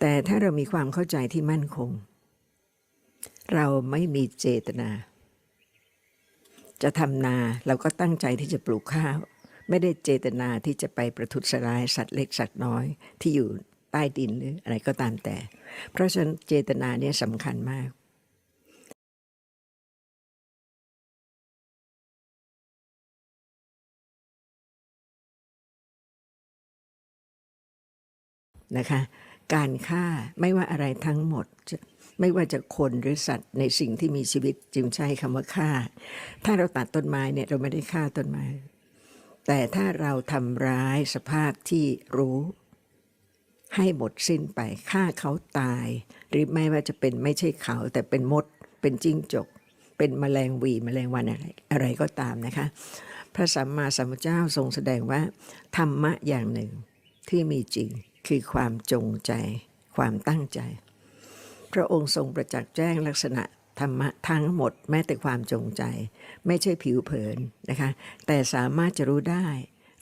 แต่ถ้าเรามีความเข้าใจที่มั่นคง เราไม่มีเจตนา จะทำนาเราก็ตั้งใจที่จะปลูกข้าว ไม่ได้เจตนาที่จะไปประทุษร้ายสัตว์เล็กสัตว์น้อยที่อยู่ใต้ดินหรืออะไรก็ตามแต่ เพราะฉะนั้นเจตนาเนี่ยสำคัญมากนะคะ การฆ่าไม่ว่าอะไรทั้งหมด ไม่ว่าจะคนหรือสัตว์ในสิ่งที่มีชีวิตจึงใช้คำว่าฆ่า ถ้าเราตัดต้นไม้เนี่ยเราไม่ได้ฆ่าต้นไม้ แต่ถ้าเราทำร้ายสภาพที่รู้ให้หมดสิ้นไปฆ่าเขาตาย หรือไม่ว่าจะเป็นไม่ใช่เขา แต่เป็นมด เป็นจิ้งจก เป็นแมลงวีแมลงวันอะไรอะไรก็ตามนะคะ พระสัมมาสัมพุทธเจ้าทรงแสดงว่า ธรรมะอย่างหนึ่งที่มีจริง คือความจงใจ ความตั้งใจ พระองค์ทรงประจักษ์แจ้งลักษณะธรรมะทั้งหมดแม้แต่ความจงใจ ไม่ใช่ผิวเผินนะคะ แต่สามารถจะรู้ได้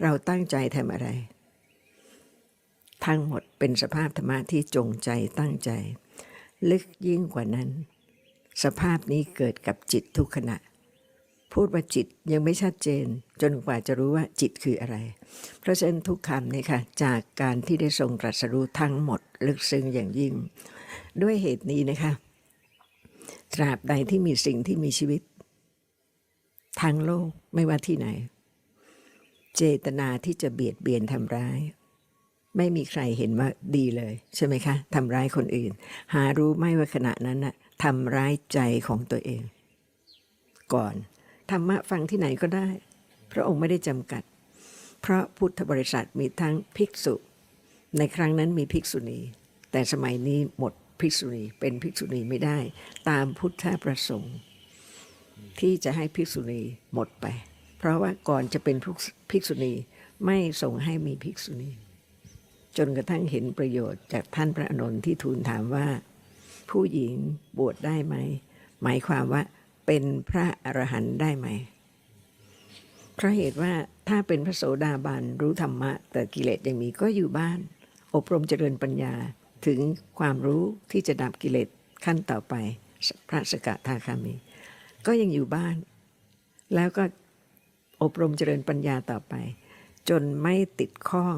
เราตั้งใจทำอะไร ทั้งหมดเป็นสภาพธรรมะที่จงใจตั้งใจ ลึกยิ่งกว่านั้น สภาพนี้เกิดกับจิตทุกขณะ พูดว่าจิตยังไม่ชัดเจน จนกว่าจะรู้ว่าจิตคืออะไร เพราะฉะนั้นทุกคำนี่ค่ะจากการที่ได้ทรงตรัสรู้ทั้งหมดลึกซึ้งอย่างยิ่ง ด้วยเหตุนี้นะคะ ตราบใดที่มีสิ่งที่มีชีวิตทั้งโลกไม่ว่าที่ไหน เจตนาที่จะเบียดเบียนทำร้าย ไม่มีใครเห็นว่าดีเลย ใช่ไหมคะทำร้ายคนอื่น หารู้ไหม่ว่าขณะนั้นน่ะทำร้ายใจของตัวเอง ก่อน ธรรมะฟังที่ไหนก็ได้ พระองค์ไม่ได้จำกัด เพราะพุทธบริษัทมีทั้งภิกษุ ในครั้งนั้นมีภิกษุณี แต่สมัยนี้หมดภิกษุณีเป็นภิกษุณีไม่ได้ ตามพุทธประสงค์ ที่จะให้ภิกษุณีหมดไป เพราะว่าก่อนจะเป็นภิกษุณีไม่ส่งให้มีภิกษุณี จนกระทั่งเห็นประโยชน์จากท่านพระอานนที่ทูลถามว่า ผู้หญิงบวชได้ไหม หมายความว่า เป็นพระอรหันต์ได้ไหม เพราะเหตุว่าถ้าเป็นพระโสดาบันรู้ธรรมะ แต่กิเลสยังมีก็อยู่บ้าน อบรมเจริญปัญญาถึงความรู้ที่จะดับกิเลสขั้นต่อไป พระสกทาคามี ก็ยังอยู่บ้าน แล้วก็อบรมเจริญปัญญาต่อไป จนไม่ติดข้อง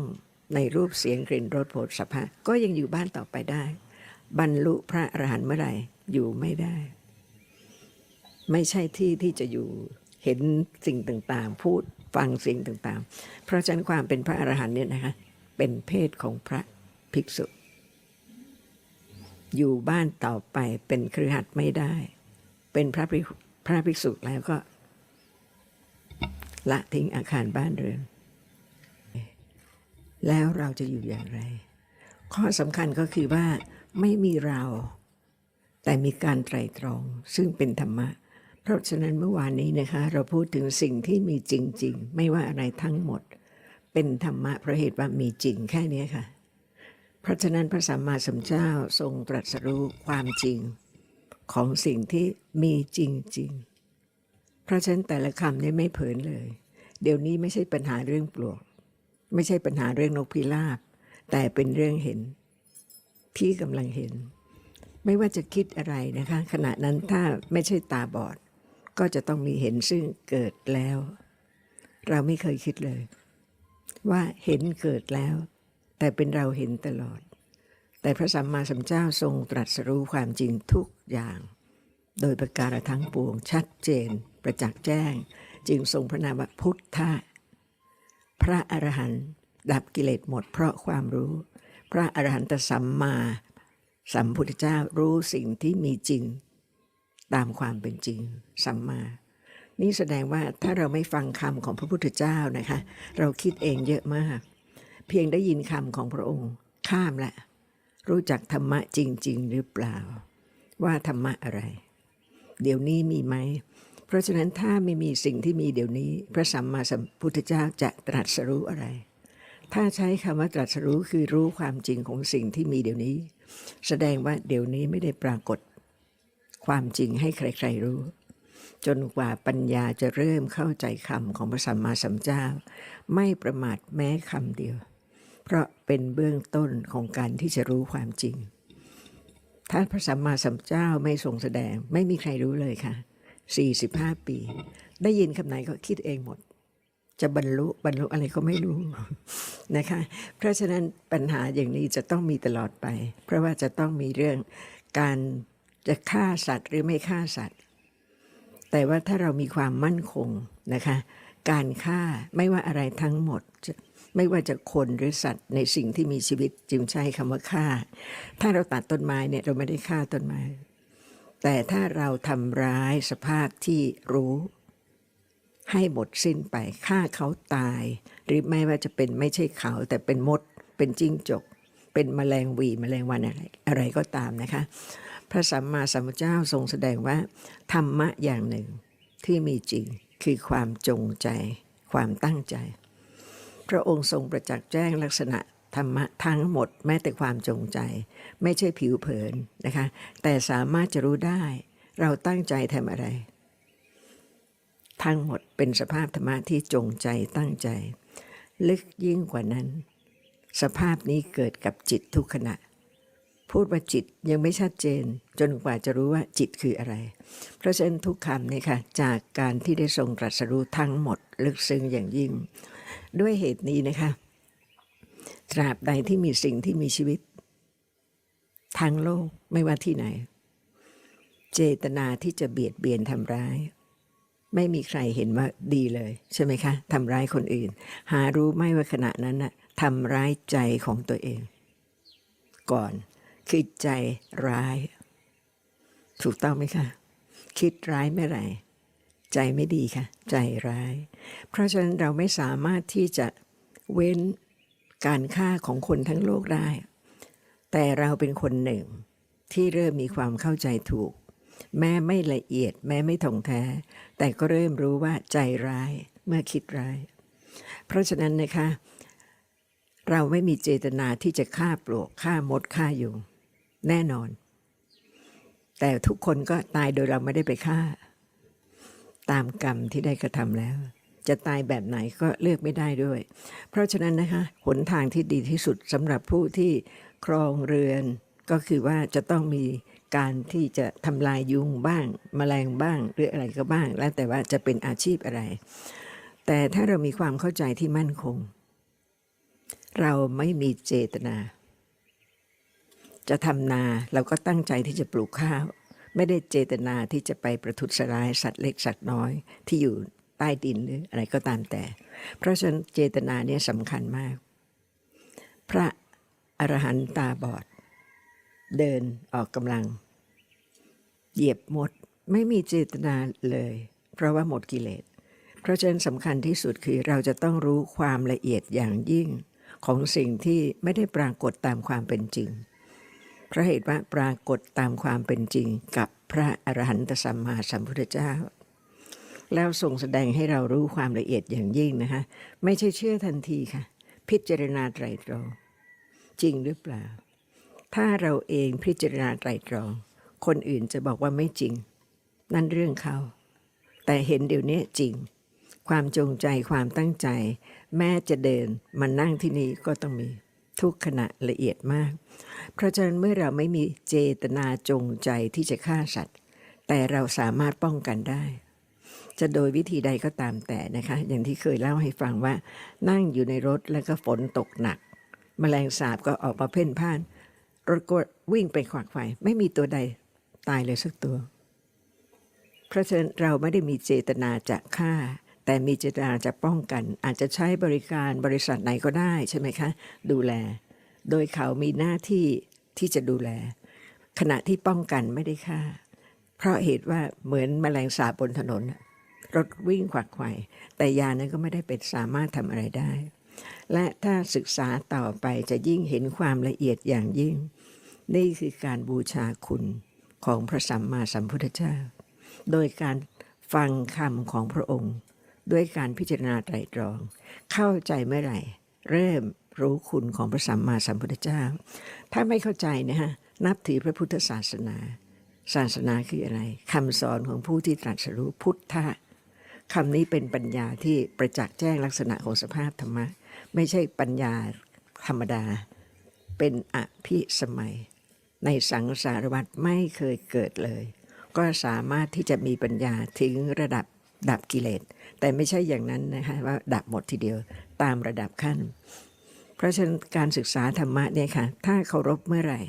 ในรูปเสียงกลิ่นรสโผฏฐัพพะก็ยังอยู่บ้านต่อไปได้ บรรลุพระอรหันต์เมื่อไหร่อยู่ไม่ได้ ไม่ใช่ที่ที่จะอยู่เห็นสิ่งต่างๆ พูดฟังสิ่งต่างๆ เพราะฉะนั้นความเป็นพระอรหันต์เนี่ยนะคะเป็นเพศของพระภิกษุ อยู่บ้านต่อไปเป็นครือขัดไม่ได้ เป็นพระพระภิกษุแล้วก็ ละทิ้งอาคารบ้านเรือน แล้วเราจะอยู่อย่างไร ข้อสำคัญก็คือว่าไม่มีเรา แต่มีการไตรตรองซึ่งเป็นธรรมะ เพราะฉะนั้นเมื่อวานนี้นะคะ เราพูดถึงสิ่งที่มีจริง ๆ ไม่ว่าอะไรทั้งหมด เป็นธรรมะเพราะเหตุว่ามีจริงแค่นี้ค่ะ เพราะฉะนั้นพระสัมมาสัมพุทธเจ้าทรงตรัสรู้ความจริง ของสิ่งที่มีจริง ๆ เพราะฉะนั้นแต่ละคำนี้ไม่เผินเลย เดี๋ยวนี้ไม่ใช่ปัญหาเรื่องปลวก ไม่ใช่ปัญหาเรื่องนกพิราบ แต่เป็นเรื่องเห็น ที่กำลังเห็นไม่ว่าจะคิดอะไรนะคะ ขณะนั้นถ้าไม่ใช่ตาบอด ก็จะต้องมีเห็นซึ่งเกิดแล้ว เราไม่เคยคิดเลย ว่าเห็นเกิดแล้ว แต่เป็นเราเห็นตลอด แต่พระสัมมาสัมพุทธเจ้าทรงตรัสรู้ความจริงทุกอย่าง โดยประการทั้งปวงชัดเจน ประจักษ์แจ้ง จึงทรงพระนามว่าพุทธะพระอรหันต์ดับกิเลสหมดเพราะความรู้ พระอรหันตสัมมาสัมพุทธเจ้ารู้สิ่งที่มีจริง ตามความเป็นจริงสัมมา นี่แสดงว่าถ้าเราไม่ฟังคำของพระพุทธเจ้านะคะ เราคิดเองเยอะมาก เพียงได้ยินคำของพระองค์ ข้ามละรู้จักธรรมะจริง ๆ หรือเปล่า ว่าธรรมะอะไร เดี๋ยวนี้มีไหม เพราะฉะนั้นถ้าไม่มีสิ่งที่มีเดี๋ยวนี้ พระสัมมาสัมพุทธเจ้าจะตรัสรู้อะไร ถ้าใช้คำว่าตรัสรู้คือรู้ความจริงของสิ่งที่มีเดี๋ยวนี้ แสดงว่าเดี๋ยวนี้ไม่ได้ปรากฏ ความจริงให้ใครๆรู้ จนกว่าปัญญาจะเริ่มเข้าใจคำของพระสัมมาสัมพุทธเจ้า ไม่ประมาทแม้คำเดียว เพราะเป็นเบื้องต้นของการที่จะรู้ความจริง ถ้าพระสัมมาสัมพุทธเจ้าไม่ทรงแสดงไม่มีใครรู้เลยค่ะ 45 ปี ได้ยินคำไหนก็คิดเองหมดจะบรรลุบรรลุอะไรก็ไม่รู้นะคะ เพราะฉะนั้นปัญหาอย่างนี้จะต้องมีตลอดไป เพราะว่าจะต้องมีเรื่องการ จะฆ่าสัตว์หรือไม่ฆ่าสัตว์ แต่ว่าถ้าเรามีความมั่นคงนะคะ การฆ่าไม่ว่าอะไรทั้งหมด ไม่ว่าจะคนหรือสัตว์ในสิ่งที่มีชีวิตจึงใช้คำว่าฆ่า ถ้าเราตัดต้นไม้เนี่ยเราไม่ได้ฆ่าต้นไม้ แต่ถ้าเราทำร้ายสภาพที่รู้ให้หมดสิ้นไปฆ่าเขาตาย หรือไม่ว่าจะเป็นไม่ใช่เขา แต่เป็นมด เป็นจิ้งจก เป็นแมลงวีแมลงวันอะไรอะไรก็ตามนะคะ พระสัมมาสัมพุทธเจ้าทรงแสดงว่า ธรรมะอย่างหนึ่งที่มีจริงคือความจงใจ ความตั้งใจ พระองค์ทรงประจักษ์แจ้งลักษณะธรรมะทั้งหมดแม้แต่ความจงใจ ไม่ใช่ผิวเผินนะคะ แต่สามารถจะรู้ได้เราตั้งใจทำอะไร ทั้งหมดเป็นสภาพธรรมะที่จงใจตั้งใจ ลึกยิ่งกว่านั้น สภาพนี้เกิดกับจิตทุกขณะ พูดว่าจิตยังไม่ชัดเจน จนกว่าจะรู้ว่าจิตคืออะไร เพราะฉะนั้นทุกคำนี่ค่ะจากการที่ได้ทรงตรัสรู้ทั้งหมด ลึกซึ้งอย่างยิ่ง ด้วยเหตุนี้นะคะตราบใดที่มีสิ่งที่มีชีวิตทั้งโลกไม่ว่าที่ไหน เจตนาที่จะเบียดเบียนทำร้าย ไม่มีใครเห็นว่าดีเลย ใช่ไหมคะทำร้ายคนอื่น หารู้ไม่ว่าขณะนั้นน่ะทำร้ายใจของตัวเอง ก่อน คือใจร้าย ถูกต้องไหมคะคิดร้ายเมื่อไหร่ ใจไม่ดีค่ะ ใจร้าย เพราะฉะนั้นเราไม่สามารถที่จะเว้นการฆ่าของคนทั้งโลกได้ แต่เราเป็นคนหนึ่งที่เริ่มมีความเข้าใจถูก แม้ไม่ละเอียด แม้ไม่ถ่องแท้ แต่ก็เริ่มรู้ว่าใจร้ายเมื่อคิดร้าย เพราะฉะนั้นนะคะ เราไม่มีเจตนาที่จะฆ่าปลวกฆ่ามดฆ่ายุง แน่นอน แต่ทุกคนก็ตายโดยเราไม่ได้ไปฆ่า ตามกรรมที่ได้กระทำแล้ว จะตายแบบไหนก็เลือกไม่ได้ด้วย เพราะฉะนั้นนะคะหนทางที่ดีที่สุดสำหรับผู้ที่ครองเรือน ก็คือว่าจะต้องมีการที่จะทำลายยุงบ้างแมลงบ้างหรืออะไรก็บ้าง แล้วแต่ว่าจะเป็นอาชีพอะไร แต่ถ้าเรามีความเข้าใจที่มั่นคง เราไม่มีเจตนา จะทำนาเราก็ตั้งใจที่จะปลูกข้าว ไม่ได้เจตนาที่จะไปประทุษร้ายสัตว์เล็กสัตว์น้อยที่อยู่ใต้ดินหรืออะไรก็ตามแต่ เพราะฉะนั้นเจตนาเนี่ยสำคัญมาก พระอรหันต์ตาบอด เดินออกกำลัง เหยียบหมดไม่มีเจตนาเลย เพราะว่าหมดกิเลส เพราะฉะนั้นสำคัญที่สุดคือเราจะต้องรู้ความละเอียดอย่างยิ่งของสิ่งที่ไม่ได้ปรากฏตามความเป็นจริง เพราะเหตุว่าปรากฏตามความเป็นจริงกับพระอรหันตสัมมาสัมพุทธเจ้า แล้วทรงแสดงให้เรารู้ความละเอียดอย่างยิ่งนะคะไม่ใช่เชื่อทันทีค่ะ พิจารณาไตรตรอง จริงหรือเปล่า ถ้าเราเองพิจารณาไตรตรอง คนอื่นจะบอกว่าไม่จริง นั่นเรื่องเขา แต่เห็นเดี๋ยวนี้จริง ความจงใจความตั้งใจ แม้จะเดินมานั่งที่นี่ก็ต้องมี ทุกขณะละเอียดมาก เพราะฉะนั้นเมื่อเราไม่มีเจตนาจงใจที่จะฆ่าสัตว์ แต่เราสามารถป้องกันได้ จะโดยวิธีใดก็ตามแต่นะคะ อย่างที่เคยเล่าให้ฟังว่า นั่งอยู่ในรถแล้วก็ฝนตกหนักแมลงสาบก็ออกมาเพ่นพ่าน รถก็วิ่งไปขวากไฟไม่มีตัวใดตายเลยสักตัว เพราะฉะนั้นเราไม่ได้มีเจตนาจะฆ่า แต่มีเจตนาจะป้องกัน อาจจะใช้บริการบริษัทไหนก็ได้ใช่ไหมคะ ดูแล โดยเขามีหน้าที่ที่จะดูแล ขณะที่ป้องกันไม่ได้ฆ่า เพราะเหตุว่าเหมือนแมลงสาบบนถนน รถวิ่งขวักไขว่แต่ยานั้นก็ไม่ได้เป็นสามารถทำอะไรได้ และถ้าศึกษาต่อไปจะยิ่งเห็นความละเอียดอย่างยิ่ง นี่คือการบูชาคุณของพระสัมมาสัมพุทธเจ้า โดยการฟังคำของพระองค์ ด้วยการพิจารณาไตรตรอง เข้าใจเมื่อไหร่ เริ่มรู้คุณของพระสัมมาสัมพุทธเจ้า ถ้าไม่เข้าใจนะฮะนับถือพระพุทธศาสนา ศาสนาคืออะไรคำสอนของผู้ที่ตรัสรู้พุทธะคำนี้เป็นปัญญาที่ประจักษ์แจ้งลักษณะของสภาพธรรมะ ไม่ใช่ปัญญาธรรมดา เป็นอภิสมัย ในสังสารวัฏไม่เคยเกิดเลย ก็สามารถที่จะมีปัญญาถึงระดับ ดับกิเลส แต่ไม่ใช่อย่างนั้นนะคะว่าดับหมดทีเดียวตามระดับขั้น เพราะฉะนั้นการศึกษาธรรมะเนี่ยค่ะถ้าเคารพเมื่อไหร่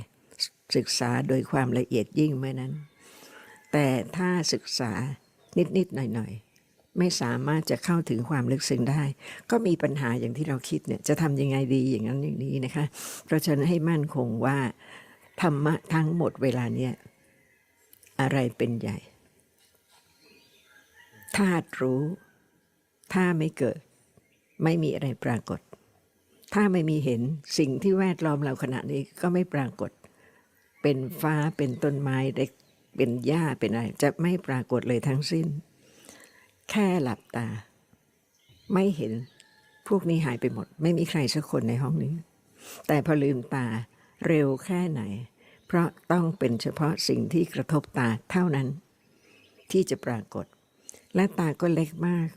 ศึกษาโดยความละเอียดยิ่งเมื่อนั้น แต่ถ้าศึกษานิดๆหน่อยๆ ไม่สามารถจะเข้าถึงความลึกซึ้งได้ ก็มีปัญหาอย่างที่เราคิดเนี่ยจะทำยังไงดีอย่างนั้นอย่างนี้นะคะ เพราะฉะนั้นให้มั่นคงว่าธรรมะทั้งหมดเวลาเนี่ยอะไรเป็นใหญ่ ธาตุรู้ถ้าไม่เกิด ไม่มีอะไรปรากฏ ถ้าไม่มีเห็นสิ่งที่แวดล้อมเราขณะนี้ก็ไม่ปรากฏ เป็นฟ้าเป็นต้นไม้เด็กเป็นหญ้าเป็นอะไรจะไม่ปรากฏเลยทั้งสิ้น แค่หลับตา ไม่เห็นพวกนี้หายไปหมด ไม่มีใครสักคนในห้องนี้ แต่พอลืมตาเร็วแค่ไหน เพราะต้องเป็นเฉพาะสิ่งที่กระทบตาเท่านั้น ที่จะปรากฏ และตาก็เล็กมาก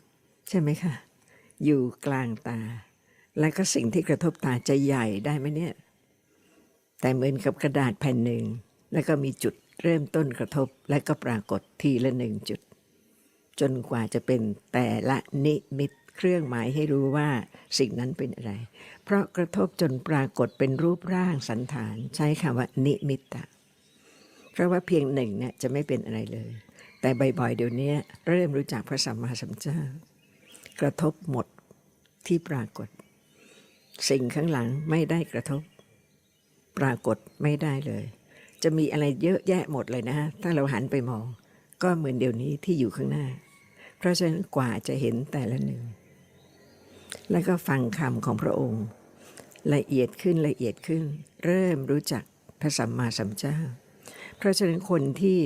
ใช่ไหมคะ อยู่กลางตา และก็สิ่งที่กระทบตาจะใหญ่ได้ไหมเนี่ย แต่เหมือนกับกระดาษแผ่นหนึ่ง แล้วก็มีจุดเริ่มต้นกระทบ และก็ปรากฏทีละหนึ่งจุด จนกว่าจะเป็นแต่ละนิมิตเครื่องหมายให้รู้ว่าสิ่งนั้นเป็นอะไร เพราะกระทบจนปรากฏเป็นรูปร่างสันฐาน ใช้คำว่านิมิตตะเพราะว่าเพียงหนึ่งเนี่ยจะไม่เป็นอะไรเลย แต่บ่อยๆเดี๋ยวนี้เริ่มรู้จักพระสัมมาสัมพุทธเจ้ากระทบหมดที่ปรากฏ สิ่งข้างหลังไม่ได้กระทบ ปรากฏไม่ได้เลย จะมีอะไรเยอะแยะหมดเลยนะถ้าเราหันไปมอง ก็เหมือนเดี๋ยวนี้ที่อยู่ข้างหน้า เพราะฉะนั้นกว่าจะเห็นแต่ละหนึ่ง แล้วก็ฟังคำของพระองค์ ละเอียดขึ้นละเอียดขึ้น เริ่มรู้จักพระสัมมาสัมพุทธเจ้า เพราะฉะนั้นคนที่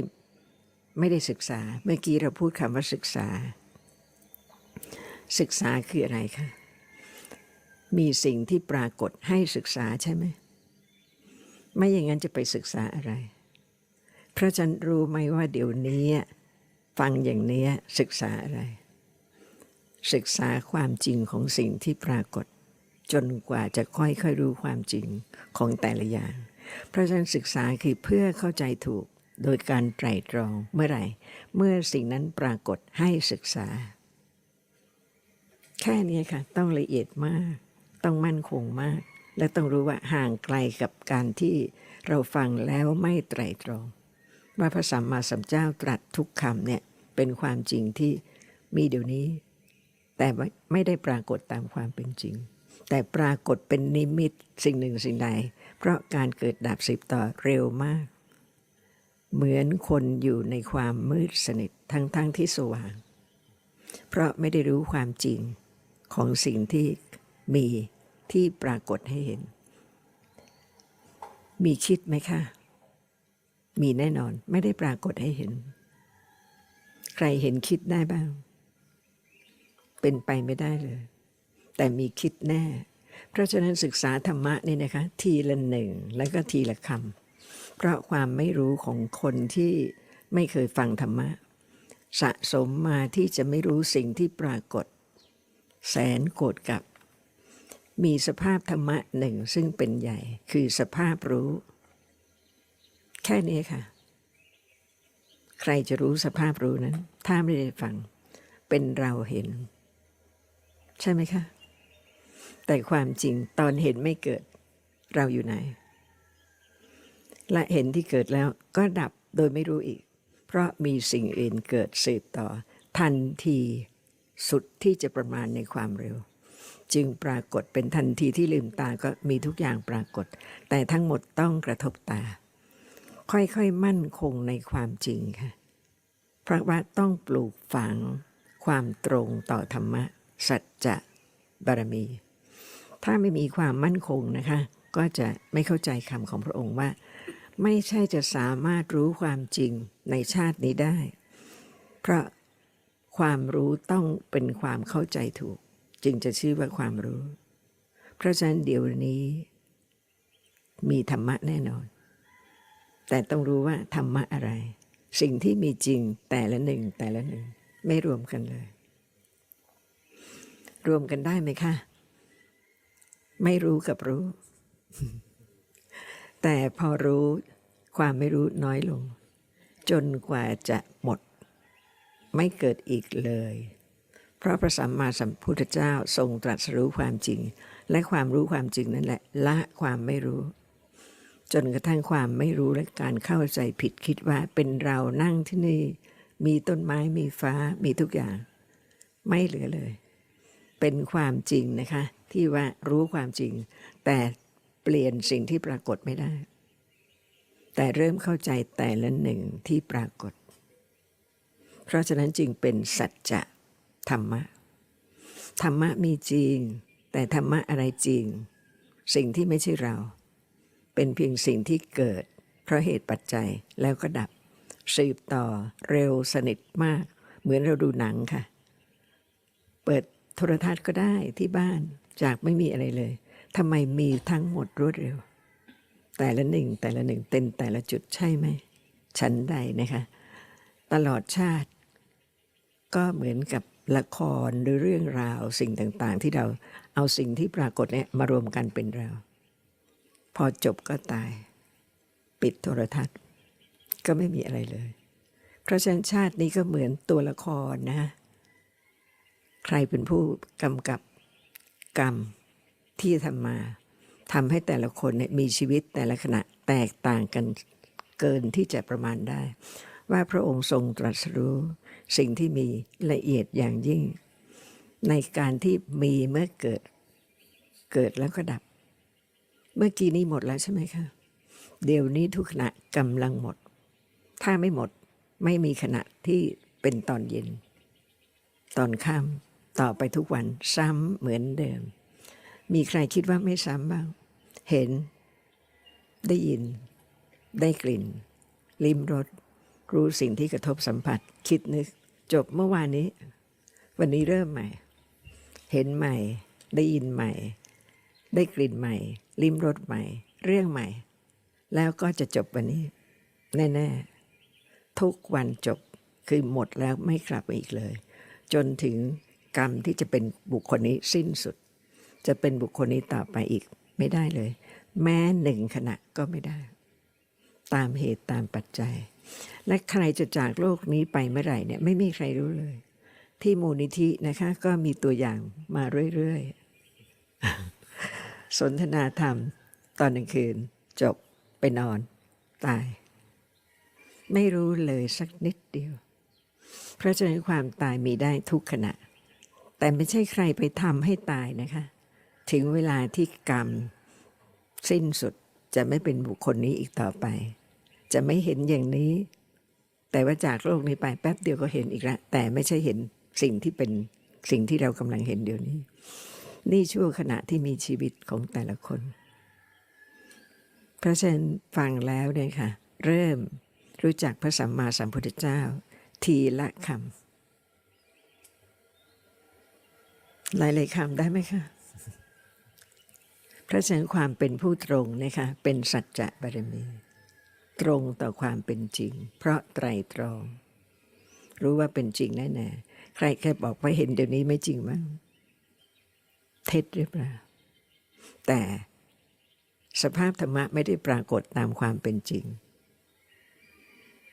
ไม่ได้ศึกษา เมื่อกี้เราพูดคำว่าศึกษา ศึกษาคืออะไรคะ มีสิ่งที่ปรากฏให้ศึกษาใช่ไหม ไม่อย่างนั้นจะไปศึกษาอะไรเพราะฉันรู้ไหมว่าเดี๋ยวนี้ ฟังอย่างนี้ศึกษาอะไร ศึกษาความจริงของสิ่งที่ปรากฏ จนกว่าจะค่อยๆรู้ความจริงของแต่ละอย่าง เพราะฉะนั้นศึกษาคือเพื่อเข้าใจถูก โดยการไตร่ตรองเมื่อไหร่ เมื่อสิ่งนั้นปรากฏให้ศึกษา แค่นี้ค่ะ ต้องละเอียดมาก ต้องมั่นคงมาก และต้องรู้ว่าห่างไกลกับการที่เราฟังแล้วไม่ไตร่ตรอง ว่าพระสัมมาสัมพุทธเจ้าตรัสทุกคำเนี่ยเป็นความจริงที่มีเดี๋ยวนี้ แต่ไม่ไม่ได้ปรากฏตามความเป็นจริง แต่ปรากฏเป็นนิมิตสิ่งหนึ่งสิ่งใด เพราะการเกิดดับสิบต่อเร็วมาก เหมือนคนอยู่ในความมืดสนิททั้งๆทที่สว่าง เพราะไม่ได้รู้ความจริงของสิ่งที่มีที่ปรากฏให้เห็น มีคิดไหมคะ มีแน่นอนไม่ได้ปรากฏให้เห็น ใครเห็นคิดได้บ้าง เป็นไปไม่ได้เลย แต่มีคิดแน่ เพราะฉะนั้นศึกษาธรรมะนี่นะคะ ทีละหนึ่งแล้วก็ทีละคำ เพราะความไม่รู้ของคนที่ไม่เคยฟังธรรมะ สะสมมาที่จะไม่รู้สิ่งที่ปรากฏ แสนโกรธกับ มีสภาพธรรมะหนึ่งซึ่งเป็นใหญ่คือสภาพรู้ แค่นี้ค่ะ ใครจะรู้สภาพรู้นั้น ถ้าไม่ได้ฟัง เป็นเราเห็น ใช่ไหมคะ แต่ความจริงตอนเห็นไม่เกิด เราอยู่ไหน และเห็นที่เกิดแล้วก็ดับโดยไม่รู้อีก เพราะมีสิ่งอื่นเกิดสืบต่อ ทันทีสุดที่จะประมาณในความเร็ว จึงปรากฏเป็นทันทีที่ลืมตาก็มีทุกอย่างปรากฏ แต่ทั้งหมดต้องกระทบตา ค่อยๆมั่นคงในความจริงค่ะเพราะว่าต้องปลูกฝังความตรงต่อธรรมะ สัจจะบารมี ถ้าไม่มีความมั่นคงนะคะ ก็จะไม่เข้าใจคำของพระองค์ว่า ไม่ใช่จะสามารถรู้ความจริงในชาตินี้ได้ เพราะความรู้ต้องเป็นความเข้าใจถูก จึงจะชื่อว่าความรู้ เพราะฉะนั้นเดี๋ยวนี้ มีธรรมะแน่นอน แต่ต้องรู้ว่าธรรมะอะไร สิ่งที่มีจริงแต่ละหนึ่งแต่ละหนึ่ง ไม่รวมกันเลย รวมกันได้ไหมคะ ไม่รู้กับรู้ แต่พอรู้ความไม่รู้น้อยลง จนกว่าจะหมด ไม่เกิดอีกเลย เพราะพระสัมมาสัมพุทธเจ้าทรงตรัสรู้ความจริง และความรู้ความจริงนั่นแหละ ละความไม่รู้ จนกระทั่งความไม่รู้และการเข้าใจผิดคิดว่าเป็นเรานั่งที่นี่ มีต้นไม้มีฟ้ามีทุกอย่าง ไม่เหลือเลย เป็นความจริงนะคะ ที่ว่ารู้ความจริง แต่ ปลี่ยนสิ่งที่ปรากฏไม่ได้ แต่เริ่มเข้าใจแต่ละหนึ่งที่ปรากฏ เพราะฉะนั้นจึงเป็นสัจจะธรรมะ ธรรมะมีจริง แต่ธรรมะอะไรจริง สิ่งที่ไม่ใช่เรา เป็นเพียงสิ่งที่เกิด เพราะเหตุปัจจัยแล้วก็ดับ สืบต่อเร็วสนิทมาก เหมือนเราดูหนังค่ะ เปิดโทรทัศน์ก็ได้ที่บ้านจากไม่มีอะไรเลย ทำไมมีทั้งหมดรวดเร็ว แต่ละหนึ่งแต่ละหนึ่งเต็นแต่ละจุดใช่ไหมชั้นใดนะคะ ตลอดชาติ ก็เหมือนกับละครหรือเรื่องราวสิ่งต่างๆ ที่เราเอาสิ่งที่ปรากฏเนี่ยมารวมกันเป็นเรา พอจบก็ตาย ปิดโทรทัศน์ ก็ไม่มีอะไรเลย เพราะฉะนั้นชาตินี้ก็เหมือนตัวละครนะ ใครเป็นผู้กำกับกรรม ที่ทำมาทำให้แต่ละคนเนี่ยมีชีวิตแต่ละขณะแตกต่างกันเกินที่จะประมาณได้ ว่าพระองค์ทรงตรัสรู้สิ่งที่มีละเอียดอย่างยิ่ง ในการที่มีเมื่อเกิดเกิดแล้วก็ดับ เมื่อกี้นี้หมดแล้วใช่ไหมคะ เดี๋ยวนี้ทุกขณะกำลังหมด ถ้าไม่หมดไม่มีขณะที่เป็นตอนเย็น ตอนค่ำต่อไปทุกวันซ้ำเหมือนเดิม มีใครคิดว่าไม่ซ้ำบ้าง เห็น ได้ยิน ได้กลิ่น ลิ้มรส รู้สิ่งที่กระทบสัมผัส คิดนึก จบเมื่อวานนี้ วันนี้เริ่มใหม่ เห็นใหม่ ได้ยินใหม่ ได้กลิ่นใหม่ ลิ้มรสใหม่ เรื่องใหม่ แล้วก็จะจบวันนี้ แน่ๆ ทุกวันจบคือหมดแล้วไม่กลับมาอีกเลย จนถึงกรรมที่จะเป็นบุคคลนี้สิ้นสุด จะเป็นบุคคลนี้ต่อไปอีกไม่ได้เลย แม้หนึ่งขณะก็ไม่ได้ ตามเหตุตามปัจจัย และใครจะจากโลกนี้ไปเมื่อไหร่เนี่ยไม่มีใครรู้เลย ที่มูลนิธินะคะก็มีตัวอย่างมาเรื่อยๆ สนทนาธรรมตอนกลางคืน จบไปนอน ตาย ไม่รู้เลยสักนิดเดียว เพราะฉะนั้นความตายมีได้ทุกขณะ แต่ไม่ใช่ใครไปทำให้ตายนะคะ ถึงเวลาที่กรรม สิ้นสุดจะไม่เป็นบุคคลนี้อีกต่อไป จะไม่เห็นอย่างนี้ แต่ว่าจากโลกนี้ไปแป๊บเดียวก็เห็นอีกแล้วแต่ไม่ใช่เห็นสิ่งที่เป็นสิ่งที่เรากำลังเห็นเดี๋ยวนี้ นี่ชั่วขณะที่มีชีวิตของแต่ละคน เพราะฉะนั้นฟังแล้วเนี่ยค่ะ เริ่มรู้จักพระสัมมาสัมพุทธเจ้า ทีละคำหลายๆคำได้ไหมคะ เพราะฉะนั้นความเป็นผู้ตรงนะคะเป็นสัจจะบารมี ตรงต่อความเป็นจริง เพราะไตรตรอง รู้ว่าเป็นจริงแน่ๆใครแค่บอกว่าเห็นเดี๋ยวนี้ไม่จริงมั้งเท็จหรือเปล่าแต่สภาพธรรมะไม่ได้ปรากฏตามความเป็นจริง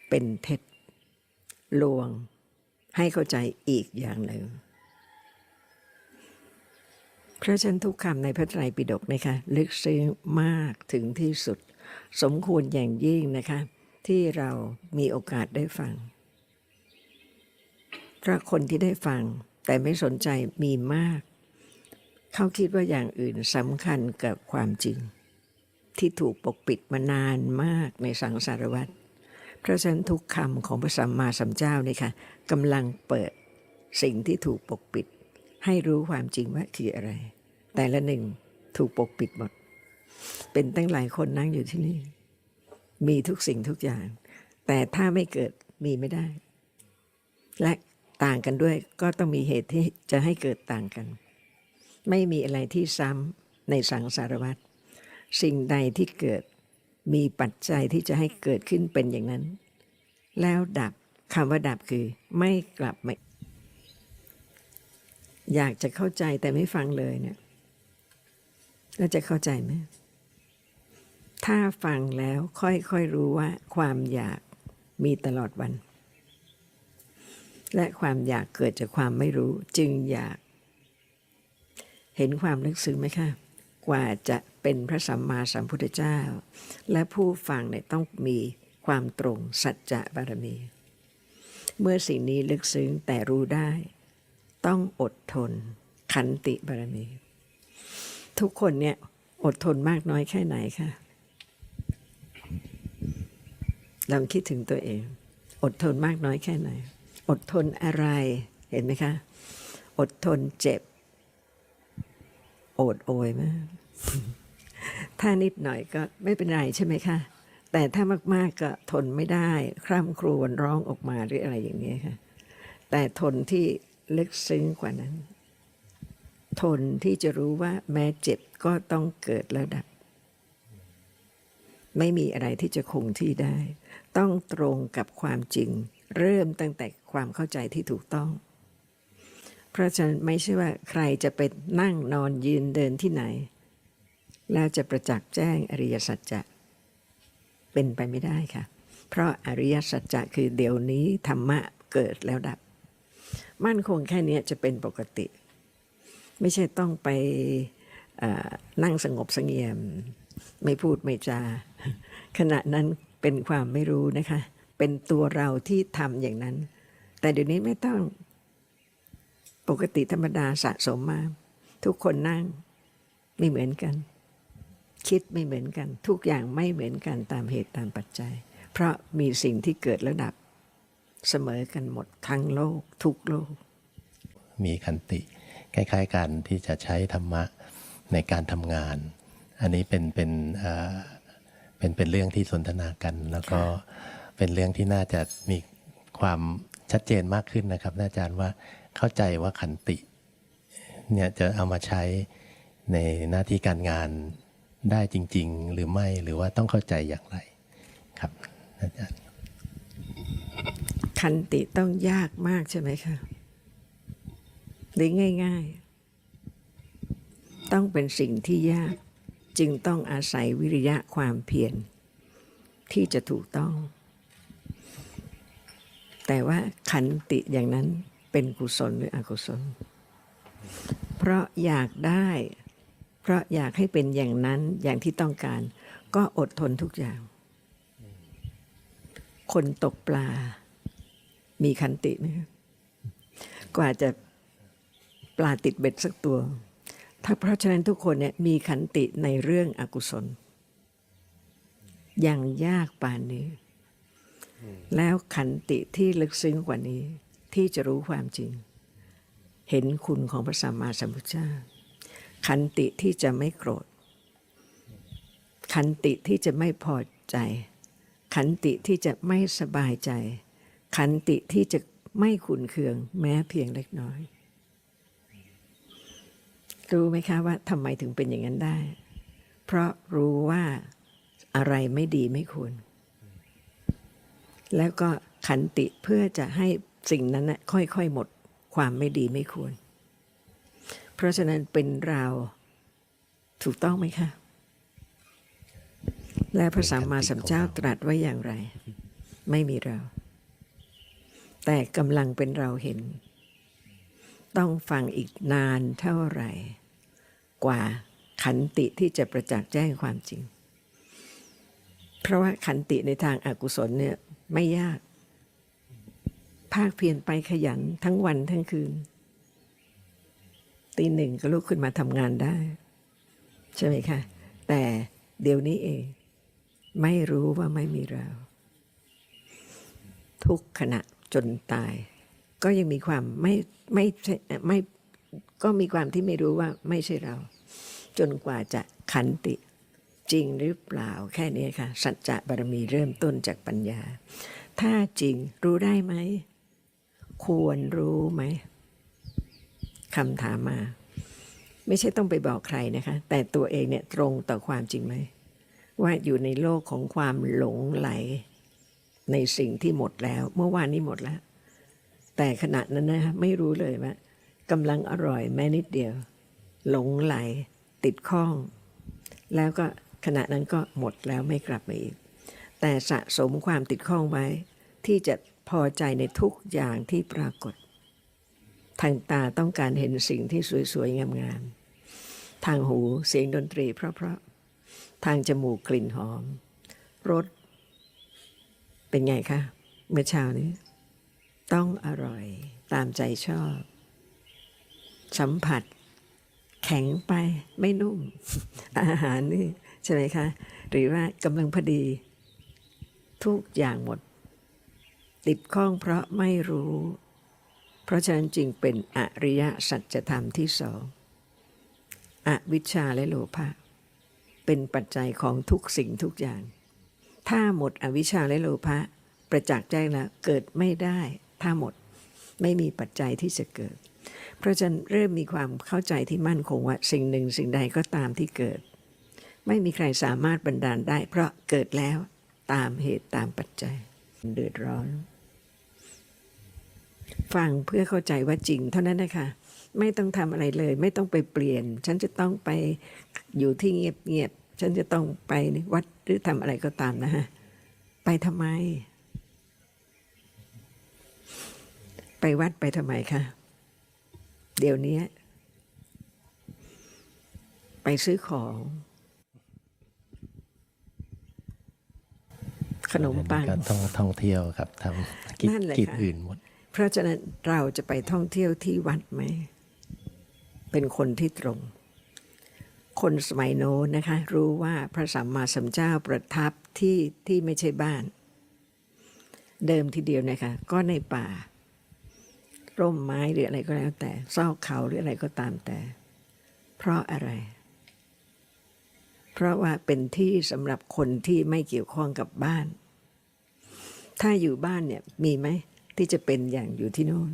เป็นเท็จลวงให้เข้าใจอีกอย่างหนึ่ง เพราะฉะนั้นทุกคำในพระไตรปิฎกนะคะลึกซึ้งมากถึงที่สุด สมควรอย่างยิ่งนะคะ ที่เรามีโอกาสได้ฟังพราะคนที่ได้ฟังแต่ไม่สนใจมีมาก เขาคิดว่าอย่างอื่นสำคัญกับความจริง ที่ถูกปกปิดมานานมากในสังสารวัฏเพราะฉะนั้นทุกคำของพระสัมมาสัมพุทธเจ้านี่ค่ะกำลังเปิดสิ่งที่ถูกปกปิด ให้รู้ความจริงว่าคืออะไร แต่ละหนึ่งถูกปกปิดหมด เป็นตั้งหลายคนนั่งอยู่ที่นี่ มีทุกสิ่งทุกอย่าง แต่ถ้าไม่เกิดมีไม่ได้ และต่างกันด้วยก็ต้องมีเหตุที่จะให้เกิดต่างกัน ไม่มีอะไรที่ซ้ำในสังสารวัฏสิ่งใดที่เกิดมีปัจจัยที่จะให้เกิดขึ้นเป็นอย่างนั้น แล้วดับคำว่าดับคือไม่กลับมาอยากจะเข้าใจแต่ไม่ฟังเลยเนี่ย เราจะเข้าใจไหมถ้าฟังแล้วค่อยๆรู้ว่าความอยากมีตลอดวัน และความอยากเกิดจากความไม่รู้จึงอยาก เห็นความลึกซึ้งไหมคะกว่าจะเป็นพระสัมมาสัมพุทธเจ้า และผู้ฟังเนี่ยต้องมีความตรงสัจจะบารมี เมื่อสิ่งนี้ลึกซึ้งแต่รู้ได้ ต้องอดทนขันติบารมี ทุกคนเนี่ยอดทนมากน้อยแค่ไหนคะลองคิดถึงตัวเอง อดทนมากน้อยแค่ไหน อดทนอะไรเห็นไหมคะ อดทนเจ็บ โอดโอยมาก ถ้านิดหน่อยก็ไม่เป็นไรใช่ไหมคะแต่ถ้ามาก ๆ ก็ทนไม่ได้ คร่ำครวญร้องออกมาหรืออะไรอย่างนี้ค่ะ แต่ทนที่ลึกซึ้งกว่านั้น ทนที่จะรู้ว่าแม้เจ็บก็ต้องเกิดแล้วดับ ไม่มีอะไรที่จะคงที่ได้ ต้องตรงกับความจริง เริ่มตั้งแต่ความเข้าใจที่ถูกต้อง เพราะฉะนั้นไม่ใช่ว่าใครจะไปนั่งนอนยืนเดินที่ไหน แล้วจะประจักษ์แจ้งอริยสัจจะเป็นไปไม่ได้ค่ะ เพราะอริยสัจจะคือเดี๋ยวนี้ธรรมะเกิดแล้วดับ มั่นคงแค่นี้จะเป็นปกติ ไม่ใช่ต้องไปนั่งสงบเสงี่ยม ไม่พูดไม่จา ขณะนั้นเป็นความไม่รู้นะคะ เป็นตัวเราที่ทำอย่างนั้น แต่เดี๋ยวนี้ไม่ต้องปกติธรรมดาสะสมมา ทุกคนนั่งไม่เหมือนกัน คิดไม่เหมือนกัน ทุกอย่างไม่เหมือนกันตามเหตุตามปัจจัย เพราะมีสิ่งที่เกิดแล้วดับ เสมอกันหมดทั้งโลก ทุกโลก มีขันติ คล้ายๆกันที่จะใช้ธรรมะในการทำงาน อันนี้เป็นเป็นเอ่อเป็นเป็นเรื่องที่สนทนากัน แล้วก็เป็นเรื่องที่น่าจะมีความชัดเจนมากขึ้นนะครับอาจารย์ว่าเข้าใจว่าขันติเนี่ยจะเอามาใช้ในหน้าที่การงานได้จริง ๆ หรือไม่หรือว่าต้องเข้าใจอย่างไรครับอาจารย์คันติต้องยากมากใช่ไหมคะ หรือง่าย ๆ ต้องเป็นสิ่งที่ยากจึงต้องอาศัยวิริยะความเพียรที่จะถูกต้อง แต่ว่าขันติอย่างนั้นเป็นกุศลหรืออกุศล เพราะอยากได้ เพราะอยากให้เป็นอย่างนั้นอย่างที่ต้องการ ก็อดทนทุกอย่าง คนตกปลา มีขันติไหมกว่าจะ ปลาติดเบ็ดสักตัว ถ้าเพราะฉะนั้นทุกคนเนี่ยมีขันติในเรื่องอกุศล อย่างยากป่านนี้ แล้วขันติที่ลึกซึ้งกว่านี้ที่จะรู้ความจริง เห็นคุณของพระสัมมาสัมพุทธเจ้า ขันติที่จะไม่โกรธ ขันติที่จะไม่พอใจ ขันติที่จะไม่สบายใจ ขันติที่จะไม่ขุนเคืองแม้เพียงเล็กน้อย รู้ไหมคะว่าทำไมถึงเป็นอย่างนั้นได้ เพราะรู้ว่าอะไรไม่ดีไม่ควร แล้วก็ขันติเพื่อจะให้สิ่งนั้นนะค่อยๆหมดความไม่ดีไม่ควร เพราะฉะนั้นเป็นเราถูกต้องไหมคะ และพระสัมมาสัมพุทธเจ้าตรัสไว้อย่างไร ไม่มีเรา แต่กำลังเป็นเราเห็น ต้องฟังอีกนานเท่าไหร่ กว่าขันติที่จะประจักษ์แจ้งความจริง เพราะว่าขันติในทางอากุศลเนี่ยไม่ยาก ภาคเพียรไปขยันทั้งวันทั้งคืน ตีหนึ่งก็ลุกขึ้นมาทำงานได้ ใช่ไหมคะ แต่เดี๋ยวนี้เอง ไม่รู้ว่าไม่มีเรา ทุกขณะจนตาย ก็ยังมีความไม่ไม่ไม่ก็มีความที่ไม่รู้ว่าไม่ใช่เรา จนกว่าจะขันติจริงหรือเปล่าแค่นี้ค่ะ สัจจะบารมีเริ่มต้นจากปัญญา ถ้าจริงรู้ได้ไหม ควรรู้ไหมคำถามมา ไม่ใช่ต้องไปบอกใครนะคะ แต่ตัวเองเนี่ยตรงต่อความจริงไหม ว่าอยู่ในโลกของความหลงไหล ในสิ่งที่หมดแล้ว เมื่อวานนี้หมดแล้ว แต่ขณะนั้นนะคะไม่รู้เลยว่ากำลังอร่อยแม้นิดเดียว หลงไหล ติดข้อง แล้วก็ขณะนั้นก็หมดแล้วไม่กลับมาอีก แต่สะสมความติดข้องไว้ ที่จะพอใจในทุกอย่างที่ปรากฏ ทางตาต้องการเห็นสิ่งที่สวยๆ งามๆ ทางหูเสียงดนตรีเพราะๆ ทางจมูกกลิ่นหอม รส เป็นไงคะ เมื่อเช้านี้ ต้องอร่อยตามใจชอบ สัมผัส แข็งไปไม่นุ่ม อาหารนี่ใช่ไหมคะ หรือว่ากำลังพอดี ทุกอย่างหมด ติดข้องเพราะไม่รู้ เพราะฉะนั้นจึงเป็นอริยสัจธรรมที่สองอวิชชาและโลภะเป็นปัจจัยของทุกสิ่งทุกอย่าง ถ้าหมดอวิชชาและโลภะประจักษ์ใจแล้วเกิดไม่ได้ ถ้าหมดไม่มีปัจจัยที่จะเกิด เพราะฉะนั้นเริ่มมีความเข้าใจที่มั่นคงว่าสิ่งหนึ่งสิ่งใดก็ตามที่เกิด ไม่มีใครสามารถบันดาลได้ เพราะเกิดแล้วตามเหตุตามปัจจัยเดือดร้อน ฟังเพื่อเข้าใจว่าจริงเท่านั้นนะคะไม่ต้องทำอะไรเลย ไม่ต้องไปเปลี่ยน ฉันจะต้องไปอยู่ที่เงียบๆฉันจะต้องไปวัดหรือทำอะไรก็ตามนะฮะไปทำไม ไปวัดไปทำไมคะเดี๋ยวนี้ ไปซื้อของ ขนมปังการท่องท่องเที่ยวครับทำกิจนั่นแหละกิจค่ะอื่นหมด เพราะฉะนั้นเราจะไปท่องเที่ยวที่วัดไหม เป็นคนที่ตรง คนสมัยโน้นนะคะ รู้ว่าพระสัมมาสัมพุทธเจ้าประทับที่ที่ไม่ใช่บ้าน เดิมทีเดียวนะคะ ก็ในป่า ร่มไม้หรืออะไรก็แล้วแต่ซอกเขาหรืออะไรก็ตามแต่ เพราะอะไร เพราะว่าเป็นที่สำหรับคนที่ไม่เกี่ยวข้องกับบ้าน ถ้าอยู่บ้านเนี่ยมีไหมที่จะเป็นอย่างอยู่ที่โน่น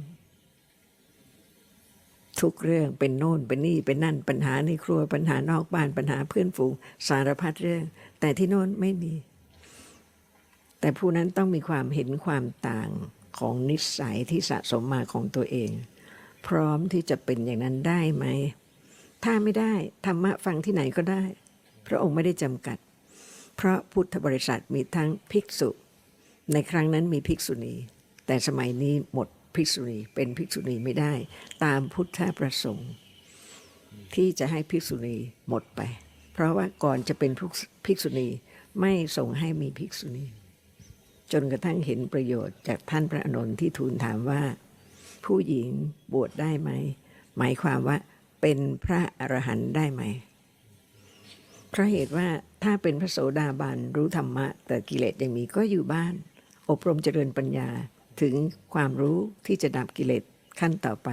ทุกเรื่องเป็นโน่นเป็นนี่เป็นนั่นปัญหาในครัวปัญหานอกบ้านปัญหาเพื่อนฝูงสารพัดเรื่อง แต่ที่โน่นไม่มี แต่ผู้นั้นต้องมีความเห็นความต่าง ของนิสัยที่สะสมมาของตัวเอง พร้อมที่จะเป็นอย่างนั้นได้ไหม ถ้าไม่ได้ธรรมะฟังที่ไหนก็ได้ พระองค์ไม่ได้จำกัด เพราะพุทธบริษัทมีทั้งภิกษุ ในครั้งนั้นมีภิกษุณี แต่สมัยนี้หมดภิกษุณีเป็นภิกษุณีไม่ได้ ตามพุทธประสงค์ ที่จะให้ภิกษุณีหมดไป เพราะว่าก่อนจะเป็นภิกษุณีไม่ส่งให้มีภิกษุณี จนกระทั่งเห็นประโยชน์จากท่านพระอานนท์ที่ทูลถามว่า ผู้หญิงบวชได้ไหม หมายความว่าเป็นพระอรหันต์ได้ไหมเพราะเหตุว่าถ้าเป็นพระโสดาบันรู้ธรรมะ แต่กิเลสยังมีก็อยู่บ้าน อบรมเจริญปัญญาถึงความรู้ที่จะดับกิเลสขั้นต่อไป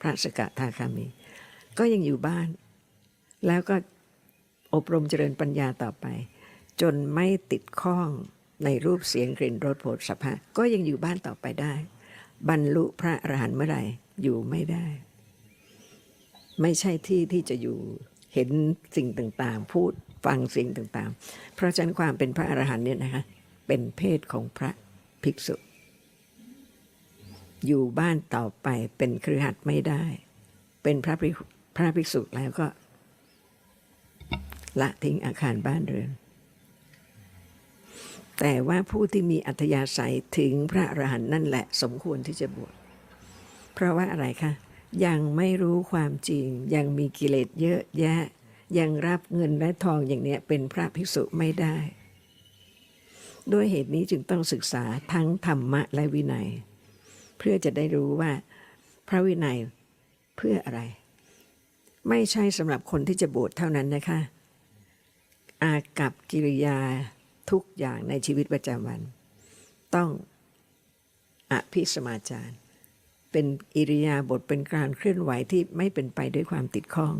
พระสกทาคามี ก็ยังอยู่บ้าน แล้วก็อบรมเจริญปัญญาต่อไป จนไม่ติดข้อง ในรูปเสียงกลิ่นรสโผฏฐัพพะก็ยังอยู่บ้านต่อไปได้ บรรลุพระอรหันต์เมื่อไหร่อยู่ไม่ได้ ไม่ใช่ที่ที่จะอยู่เห็นสิ่งต่างๆ พูดฟังสิ่งต่างๆ เพราะฉะนั้นความเป็นพระอรหันต์เนี่ยนะคะเป็นเพศของพระภิกษุ อยู่บ้านต่อไปเป็นครือขัดไม่ได้ เป็นพระพระภิกษุแล้วก็ ละทิ้งอาคารบ้านเรือน แต่ว่าผู้ที่มีอัธยาศัยถึงพระอรหันต์นั่นแหละสมควรที่จะบวชเพราะว่าอะไรคะยังไม่รู้ความจริง ยังมีกิเลสเยอะแยะ ยังรับเงินและทองอย่างเนี้ยเป็นพระภิกษุไม่ได้ ด้วยเหตุนี้จึงต้องศึกษาทั้งธรรมะและวินัย เพื่อจะได้รู้ว่าพระวินัยเพื่ออะไร ไม่ใช่สำหรับคนที่จะบวชเท่านั้นนะคะ อากับกิริยา ทุกอย่างในชีวิตประจำวัน ต้องอภิสมาจารเป็นอิริยาบถเป็นการเคลื่อนไหวที่ไม่เป็นไปด้วยความติดข้อง